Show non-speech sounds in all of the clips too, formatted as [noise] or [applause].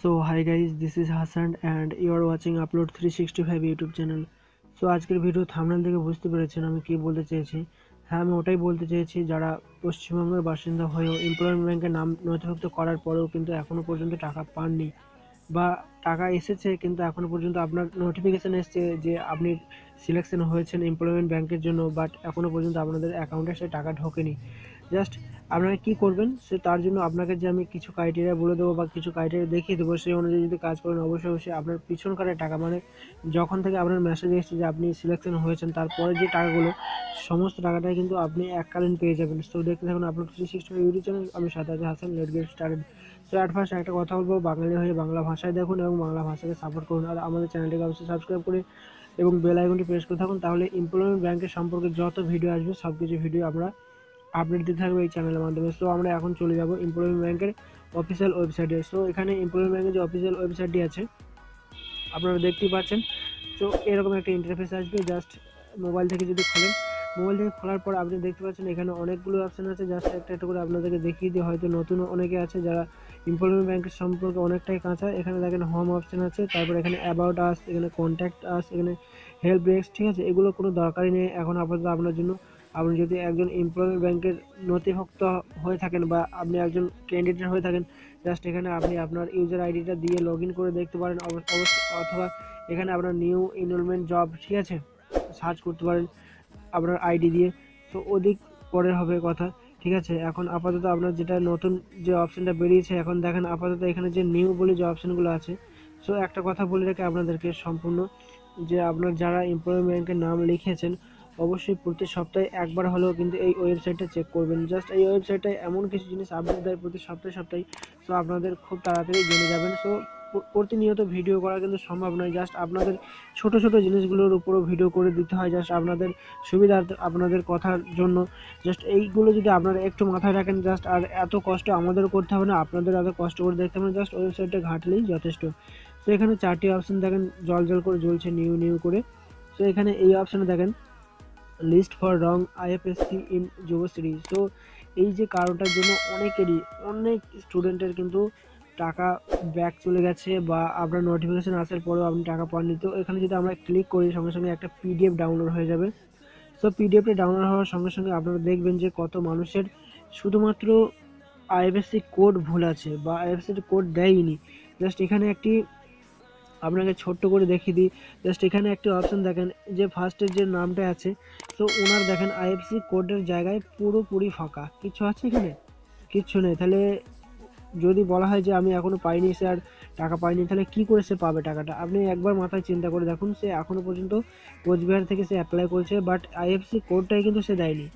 So hi guys this is Hasan and you are watching upload three sixty five YouTube channel so আজকের video thumbnail থেকে বুঝতে পেরেছেন আমি কী বলতে চেয়েছি। হ্যাঁ আমি ওটাই বলতে চেয়েছি, যারা পশ্চিমবঙ্গের বাসিন্দা হয়েও এমপ্লয়মেন্ট ব্যাংকে নাম নথিভুক্ত করার পরেও কিন্তু এখনও পর্যন্ত টাকা পাননি। বা টাকা এসেছে, কিন্তু এখনও পর্যন্ত আপনার নোটিফিকেশান এসছে যে আপনি সিলেকশন হয়েছেন এমপ্লয়মেন্ট ব্যাংকের জন্য বাট এখনও পর্যন্ত আপনাদের অ্যাকাউন্টে সে টাকা ঢোকেনি। জাস্ট আপনারা কী করবেন, সে তার জন্য আপনাকে যে আমি কিছু ক্রাইটেরিয়া বলে দেবো বা কিছু ক্রাইটেরিয়া দেখিয়ে দেবো, সেই অনুযায়ী যদি কাজ করেন, অবশ্যই অবশ্যই আপনার পিছনকারের টাকা মানে যখন থেকে আপনার মেসেজ এসেছে যে আপনি সিলেকশন হয়েছেন, তারপরে যে টাকাগুলো, সমস্ত টাকাটাই কিন্তু আপনি এককালীন পেয়ে যাবেন। সো দেখতে থাকুন, আপনার থ্রি সিক্সটি ইউটিউব চ্যানেল আমি আছে Hasan let get started so at first একটা কথা বলব, বাঙালি হয়ে বাংলা ভাষায় দেখুন এবং বাংলা ভাষাকে সাপোর্ট করুন। আর আমাদের চ্যানেলটিকে অবশ্যই সাবস্ক্রাইব করে এবং বেল আইকনটি প্রেস করে থাকুন, তাহলে এমপ্লয়মেন্ট ব্যাংকের সম্পর্কে যত ভিডিও আসবে সব কিছু ভিডিও আমরা আপডেট দিতে থাকবে এই চ্যানেলের মাধ্যমে। সো আমরা এখন চলে যাব এমপ্লয়মেন্ট ব্যাংকের অফিসিয়াল ওয়েবসাইটে সো এখানে এমপ্লয়মেন্ট ব্যাংকের যে অফিসিয়াল ওয়েবসাইটটি আছে, আপনারা দেখতেই পাচ্ছেন। তো এরকম একটা ইন্টারফেস আসবে জাস্ট মোবাইল থেকে যদি খোলেন। মোবাইল থেকে খোলার পর আপনি দেখতে পাচ্ছেন এখানে অনেকগুলো অপশান আছে। জাস্ট একটা একটা করে আপনাদেরকে দেখিয়ে দিয়ে হয়তো নতুন অনেকে আছে যারা এমপ্লয়মেন্ট ব্যাংকের সম্পর্কে অনেকটাই কাঁচা এখানে দেখেন হোম অপশান আছে, তারপর এখানে অ্যাবাউট আস এখানে কন্ট্যাক্ট আস এখানে হেল্প ডেস্ক ঠিক আছে? এগুলো কোনো দরকারই নেই এখন আপাতত আপনার জন্য। আপনি যদি একজন এমপ্লয়মেন্ট ব্যাংকের নথিভুক্ত হয়ে থাকেন বা আপনি একজন ক্যান্ডিডেট হয়ে থাকেন জাস্ট এখানে আপনি আপনার ইউজার আইডিটা দিয়ে লগ করে দেখতে পারেন। অথবা এখানে আপনার নিউ এনরোলমেন্ট জব ঠিক আছে? সার্চ করতে পারেন আপনার আইডি দিয়ে। তো ওদিক পরে হবে কথা, ঠিক আছে? এখন আপাতত আপনার যেটা নতুন যে অপশানটা বেরিয়েছে, এখন দেখেন আপাতত এখানে যে নিউ বলে যে অপশানগুলো আছে সো একটা কথা বলে রেখে আপনাদেরকে সম্পূর্ণ, যে আপনার যারা এমপ্লয়মেন্ট ব্যাংকের নাম লিখেছেন অবশ্যই প্রতি সপ্তাহে একবার হলেও কিন্তু এই ওয়েবসাইটটা চেক করবেন। জাস্ট এই ওয়েবসাইটে এমন কিছু জিনিস আপডেট দেয় প্রতি সপ্তাহে সপ্তাহে সো আপনাদের খুব তাড়াতাড়ি জেনে যাবেন। সো প্রতিনিয়ত ভিডিও করা কিন্তু সম্ভব নয়। জাস্ট আপনাদের ছোট ছোট জিনিসগুলোর উপরও ভিডিও করে দিতে হয়। জাস্ট আপনাদের সুবিধার আপনাদের কথার জন্য। জাস্ট এইগুলো যদি আপনারা একটু মাথায় রাখেন জাস্ট আর এত কষ্ট আমাদের করতে হবে না। আপনাদের এত কষ্ট করে দেখতে হবে না। জাস্ট ওয়েবসাইটটা ঘাটলেই যথেষ্ট। তো এখানে চারটি অপশান দেখেন। জল জল করে জ্বলছে, নিউ নিউ করে। তো এখানে এই অপশানে দেখেন। List for wrong IFSC in Yuvashree so, এই যে কারণটার জন্য অনেকেরই, অনেক স্টুডেন্টের কিন্তু টাকা ব্যাক চলে গেছে বা আপনার নোটিফিকেশান আসার পরেও আপনি টাকা পাননি। তো এখানে যদি আমরা ক্লিক করি, সঙ্গে সঙ্গে একটা পিডিএফ ডাউনলোড হয়ে যাবে। সো পিডিএফটা ডাউনলোড হওয়ার সঙ্গে সঙ্গে আপনারা দেখবেন যে কত মানুষের শুধুমাত্র আইএফএসসি কোড ভুল আছে বা আইএফএসসি কোড দেয়নি জাস্ট এখানে একটি আপনাকে ছোট্ট করে দেখিয়ে দিই। জাস্ট এখানে একটি অপশান দেখেন, যে ফার্স্টের যে নামটা আছে, তো ওনার দেখেন আইএফসি কোডের জায়গায় পুরোপুরি ফাঁকা। কিছু আছে এখানে? কিচ্ছু নেই। তাহলে যদি বলা হয় যে আমি এখনও পাইনি স্যার, টাকা পাইনি, তাহলে কী করে সে পাবে টাকাটা? আপনি একবার মাথায় চিন্তা করে দেখুন, সে এখনও পর্যন্ত কোচবিহার থেকে সে অ্যাপ্লাই করেছে বাট আইএফসি কোডটাই কিন্তু সে দেয়নি।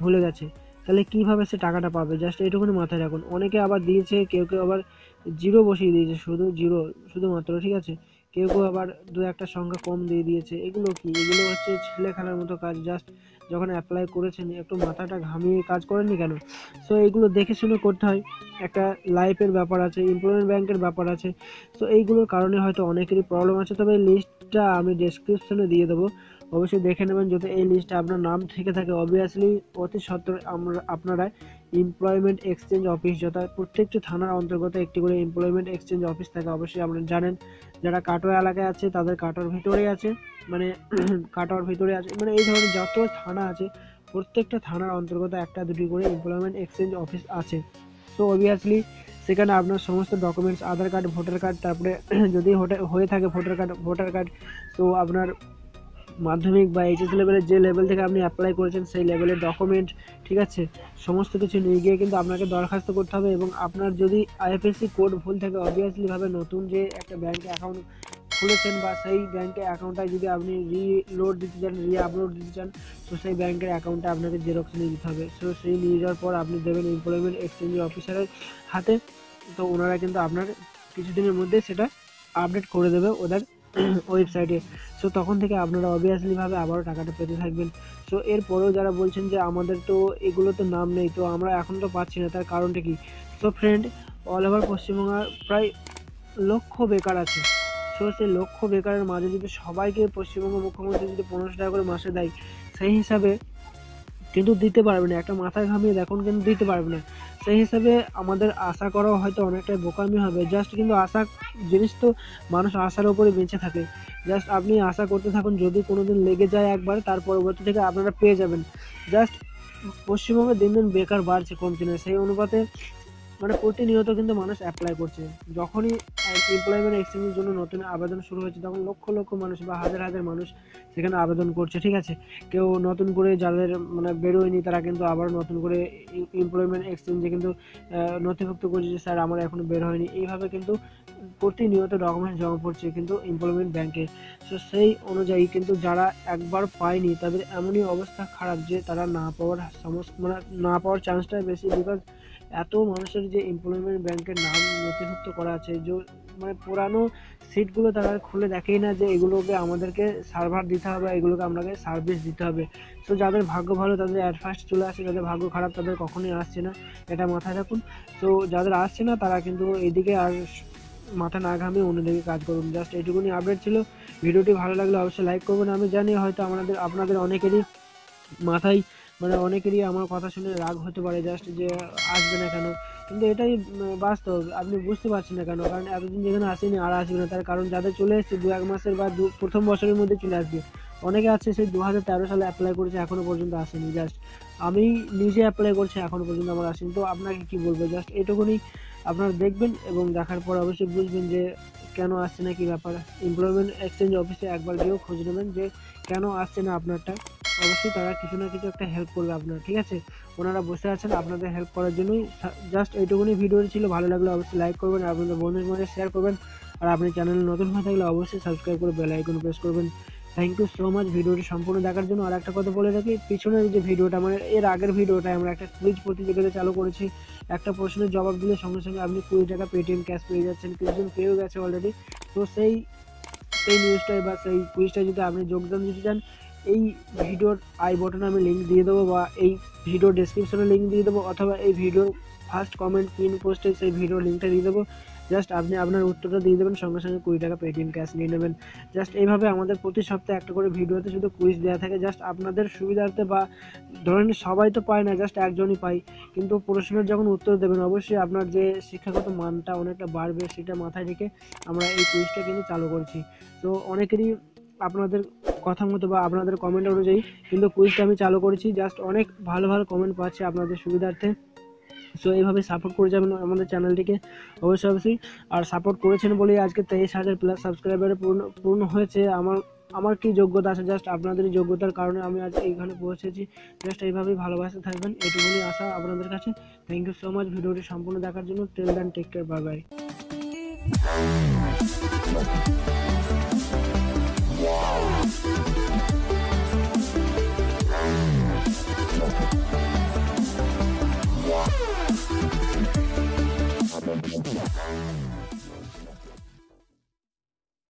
ভুলে গেছে। তাহলে কীভাবে সে টাকাটা পাবে? জাস্ট এইটুকুনি মাথায় রাখুন। অনেকে আবার দিয়েছে, কেউ কেউ আবার জিরো বসিয়ে দিয়েছে, শুধু জিরো শুধুমাত্র, ঠিক আছে? কেউ কেউ আবার দু একটা সংখ্যা কম দিয়ে দিয়েছে। এগুলো কি? এগুলো হচ্ছে ছেলে খেলার মতো কাজ। জাস্ট যখন অ্যাপ্লাই করেছেন, একটু মাথাটা ঘামিয়ে কাজ করেননি কেন? সো এগুলো দেখে শুনে করতে হয়। একটা লাইফের ব্যাপার আছে এমপ্লয়মেন্ট ব্যাংকের ব্যাপার আছে। সো এইগুলোর কারণে হয়তো অনেকেরই প্রবলেম আছে। তবে লিস্টটা আমি ডেসক্রিপশনে দিয়ে দেবো। অবশ্যই দেখে নেবেন যদি এই লিস্টে আপনার নাম থেকে থাকে। অবভিয়াসলি অতি সত্তর আমরা, আপনারা এমপ্লয়মেন্ট এক্সচেঞ্জ অফিস যথা প্রত্যেকটি থানার অন্তর্গত একটি করে এমপ্লয়মেন্ট এক্সচেঞ্জ অফিস থাকে। অবশ্যই আপনারা জানেন, যারা কাটোয়া এলাকায় আছে, তাদের কাটোয়ার ভিতরেই আছে। মানে [clears throat] কাটোয়ার ভিতরে আছে। মানে এই ধরনের যত থানা আছে, প্রত্যেকটা থানার অন্তর্গত একটা, দুটি করে এমপ্লয়মেন্ট এক্সচেঞ্জ অফিস আছে। সো অবভিয়াসলি সেখানে আপনার সমস্ত documents Aadhaar card voter card তারপরে [clears throat] যদি হয়ে থাকে ভোটার কার্ড ভোটার কার্ড তো আপনার মাধ্যমিক বা এইচএস লেভেলের যে লেভেল থেকে আপনি অ্যাপ্লাই করেছেন সেই লেভেলের ডকুমেন্ট ঠিক আছে? সমস্ত কিছু নিয়ে গিয়ে কিন্তু আপনাকে দরখাস্ত করতে হবে এবং আপনার যদি আইএফএসসি কোড ভুল থাকে অবভিয়াসলিভাবে নতুন যে একটা ব্যাঙ্কে অ্যাকাউন্ট খুলেছেন বা সেই ব্যাঙ্কের অ্যাকাউন্টটায় যদি আপনি রিলোড দিতে চান রি আপলোড দিতে চান, তো সেই ব্যাঙ্কের অ্যাকাউন্টটা আপনাকে জেরক্স নিয়ে দিতে হবে। সো সেই নিয়ে যাওয়ার পর আপনি দেবেন এমপ্লয়মেন্ট এক্সচেঞ্জ অফিসারের হাতে, তো ওনারা কিন্তু আপনার কিছুদিনের মধ্যে সেটা আপডেট করে দেবে ওদের [clears throat] ওয়েবসাইটে সো তখন থেকে আপনারা অবভিয়াসলিভাবে আবারও টাকাটা পেতে থাকবেন। সো এরপরেও যারা বলছেন যে আমাদের তো এগুলো তো নাম নেই, তো আমরা এখন তো পাচ্ছি না, তার কারণটা কি? সো ফ্রেন্ড অল ওভার পশ্চিমবঙ্গার প্রায় লক্ষ বেকার আছে। সো সেই লক্ষ বেকারের মাঝে যদি সবাইকে পশ্চিমবঙ্গ মুখ্যমন্ত্রী যদি পনেরোশো টাকা করে মাসে দেয়, সেই হিসাবে কিন্তু দিতে পারবে না। একটা মাথা ঘামিয়ে দেখুন কিন্তু দিতে পারবে না। সেই হিসাবে আমাদের আশা করাও হয়তো অনেকটাই বোকামি হবে। জাস্ট কিন্তু আশা, জিনিস তো মানুষ আশার ওপরে বেঁচে থাকে। জাস্ট আপনি আশা করতে থাকুন, যদি কোনো দিন লেগে যায় একবার, তার পরবর্তী থেকে আপনারা পেয়ে যাবেন। জাস্ট পশ্চিমবঙ্গে দিন দিন বেকার বাড়ছে কমছে না সেই অনুপাতে মানে প্রতিনিয়ত কিন্তু মানুষ অ্যাপ্লাই করছে। যখনই এমপ্লয়মেন্ট এক্সচেঞ্জের জন্য নতুন আবেদন শুরু হয়েছে, তখন লক্ষ লক্ষ মানুষ বা হাজার হাজার মানুষ সেখানে আবেদন করছে, ঠিক আছে? কেউ নতুন করে যাদের মানে বেরোয়নি, তারা কিন্তু আবার নতুন করে এমপ্লয়মেন্ট এক্সচেঞ্জে কিন্তু নথিভুক্ত করছে যে, স্যার, আমার এখনও বের হয়নি। এইভাবে কিন্তু প্রতিনিয়ত ডকুমেন্টস জমা পড়ছে কিন্তু এমপ্লয়মেন্ট ব্যাংকে তো সেই অনুযায়ী কিন্তু যারা একবার পায়নি, তাদের এমনই অবস্থা খারাপ যে, তারা না পাওয়ার সমস্যা মানে না পাওয়ার চান্সটাই বেশি বিকজ এত মানুষের যে এমপ্লয়মেন্ট ব্যাংকের নাম নথিভুক্ত করা আছে, যে মানে পুরানো সিটগুলো তারা খুলে দেখেই না যে এগুলোকে আমাদেরকে সার্ভার দিতে হবে, এগুলোকে আপনাকে সার্ভিস দিতে হবে। সো যাদের ভাগ্য ভালো, তাদের ফার্স্ট চলে আসে, যাদের ভাগ্য খারাপ, তাদের কখনোই আসছে না। এটা মাথায় রাখুন। তো যাদের আসছে না, তারা কিন্তু এদিকে আর মাথা না ঘামিয়ে অন্যদিকে কাজ করুন। জাস্ট এইটুকুনি আপডেট ছিল। ভিডিওটি ভালো লাগলে অবশ্যই লাইক করবেন। আমি জানি হয়তো আমাদের, আপনাদের অনেকেরই মাথায় মানে অনেকেরই আমার কথা শুনে রাগ হতে পারে জাস্ট যে আসবে না কেন? কিন্তু এটাই বাস্তব, আপনি বুঝতে পারছেন না কেন? কারণ এতদিন যেখানে আসেনি আর আসবে না, তার কারণ যাদের চলে এসেছে, দু এক মাসের বা দু, প্রথম বছরের মধ্যে চলে আসবে। অনেকে আছে সেই দু হাজার তেরো সালে অ্যাপ্লাই করেছে, এখনও পর্যন্ত আসেনি জাস্ট আমি নিজে অ্যাপ্লাই করছি এখনও পর্যন্ত আমার আসেনি। তো আপনাকে কি বলব জাস্ট এটুকুনি আপনারা দেখবেন এবং দেখার পর অবশ্যই বুঝবেন যে কেন আসছে না, কি ব্যাপার। এমপ্লয়মেন্ট এক্সচেঞ্জ অফিসে একবার গিয়েও খোঁজ নেবেন যে কেন আসছে না আপনারটা। অবশ্যই তারা কিছু না কিছু একটা হেল্প করবে আপনার, ঠিক আছে? ওনারা বসে আছেন আপনাদের হেল্প করার জন্যই। জাস্ট এইটুকুনি ভিডিওটি ছিল, ভালো লাগলে অবশ্যই লাইক করবেন আপনাদের বন্ধুদের মধ্যে শেয়ার করবেন। আর আপনি চ্যানেলে নতুন হয়ে থাকলে অবশ্যই সাবস্ক্রাইব করে বেল আইকন প্রেস করবেন। থ্যাংক ইউ সো মাচ ভিডিওটি সম্পূর্ণ দেখার জন্য। আর একটা কথা বলে রাখি, পিছনের যে ভিডিওটা মানে এর আগের ভিডিওটা আমরা একটা কুইজ প্রতিযোগিতা চালু করেছি। একটা প্রশ্নের জবাব দিলে সঙ্গে সঙ্গে আপনি কুড়ি টাকা পেটিএম ক্যাশ পেয়ে যাচ্ছেন, কিছুজন পেয়েও গেছে অলরেডি তো সেই সেই নিউজটায় বা সেই কুইজটায় যদি আপনি যোগদান দিতে চান এই ভিডিওর আই বটনে আমি লিঙ্ক দিয়ে দেবো বা এই ভিডিও ডেসক্রিপশনে লিঙ্ক দিয়ে দেবো অথবা এই ভিডিওর ফার্স্ট কমেন্ট পিন পোস্টে সেই ভিডিও লিঙ্কটা দিয়ে দেবো। জাস্ট আপনি আপনার উত্তরটা দিয়ে দেবেন, সঙ্গে সঙ্গে কুড়ি টাকা পেটিএম ক্যাশ নিয়ে নেবেন। জাস্ট এইভাবে আমাদের প্রতি সপ্তাহে একটা করে ভিডিওতে শুধু কুইজ দেওয়া থাকে। জাস্ট আপনাদের সুবিধার্থে বা ধরেন সবাই তো পায় না জাস্ট একজনই পায়। কিন্তু প্রশ্নের যখন উত্তর দেবেন, অবশ্যই আপনার যে শিক্ষাগত মানটা অনেকটা বাড়বে, সেটা মাথায় রেখে আমরা এই কুইজটা কিন্তু চালু করছি। তো অনেকেরই আপনাদের কথা মতো বা আপনাদের কমেন্ট অনুযায়ী কিন্তু কুইজটা আমি চালু করেছি। জাস্ট অনেক ভালো ভালো কমেন্ট পাচ্ছি আপনাদের সুবিধার্থে। সো এইভাবে সাপোর্ট করে যাবেন আমাদের চ্যানেলটিকে অবশ্যই অবশ্যই। আর সাপোর্ট করেছেন বলেই আজকে তেইশ হাজার প্লাস সাবস্ক্রাইবারে পূর্ণ পূর্ণ হয়েছে। আমার আমার কি যোগ্যতা আছে? জাস্ট আপনাদের যোগ্যতার কারণে আমি আজ এইখানে পৌঁছেছি। জাস্ট এইভাবেই ভালোবাসতে থাকবেন। এইটুকুনি আশা আপনাদের কাছে। থ্যাংক ইউ সো মাচ ভিডিওটি সম্পূর্ণ দেখার জন্য। Till then take care bye bye